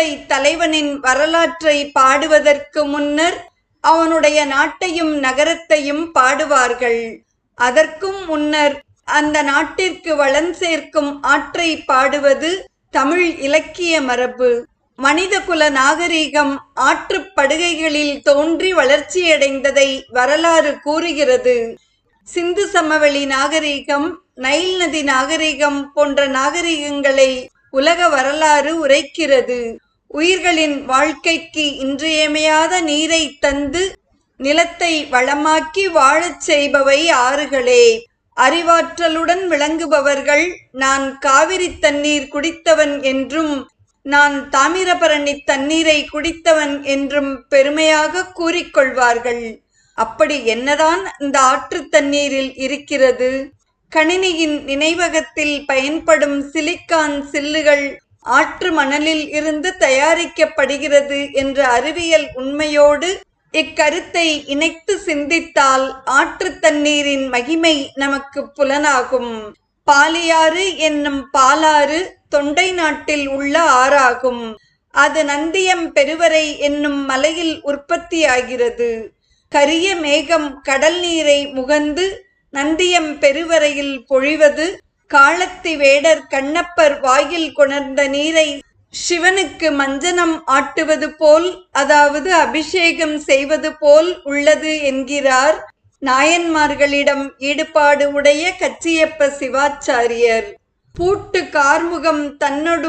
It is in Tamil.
நம்முடை தலைவனின் வரலாற்றை பாடுவதற்கு முன்னர் அவனுடைய நாட்டையும் நகரத்தையும் பாடுவார்கள். அதற்கும் முன்னர் அந்த நாட்டிற்கு வளம் சேர்க்கும் ஆற்றை பாடுவது தமிழ் இலக்கிய மரபு. மனிதகுல நாகரீகம் ஆற்றுப் படுகைகளில் தோன்றி வளர்ச்சியடைந்ததை வரலாறு கூறுகிறது. சிந்து சமவெளி நாகரீகம் நைல் நதி நாகரீகம் போன்ற நாகரீகங்களை உலக வரலாறு உரைக்கிறது. உயிர்களின் வாழ்க்கைக்கு இன்றியமையாத நீரை தந்து நிலத்தை வளமாக்கி வாழச் செய்பவை ஆறுகளே அறிவாற்றலுடன் விளங்குபவர்கள் நான் காவிரி தண்ணீர் குடித்தவன் என்றும் நான் தாமிரபரணி தண்ணீரை குடித்தவன் என்றும் பெருமையாக கூறிக்கொள்வார்கள். அப்படி என்னதான் இந்த ஆற்று தண்ணீரில் இருக்கிறது? கணினியின் நினைவகத்தில் பயன்படும் சிலிக்கான் சில்லுகள் ஆற்று மணலில் இருந்து தயாரிக்கப்படுகிறது என்ற அறிவியல் உண்மையோடு இக்கருத்தை இணைத்து சிந்தித்தால் ஆற்று தண்ணீரின் மகிமை நமக்கு புலனாகும். பாலியாறு என்னும் பாலாறு தொண்டை நாட்டில் உள்ள ஆறாகும். அது நந்தியம் பெருவரை என்னும் மலையில் உற்பத்தியாகிறது. கரிய மேகம் கடல் நீரை முகந்து நந்தியம் பெருவரையில் பொழிவது காலத்தி வேடர் கண்ணப்பர் வாயில் கொணர்ந்த நீரை சிவனுக்கு மஞ்சனம் ஆட்டுவது போல் அதாவது அபிஷேகம் செய்வது போல் உள்ளது என்கிறார் நாயன்மார்களிடம் ஈடுபாடு உடைய கச்சியப்ப சிவாச்சாரியர். பூட்டு கார்முகம் தன்னொடு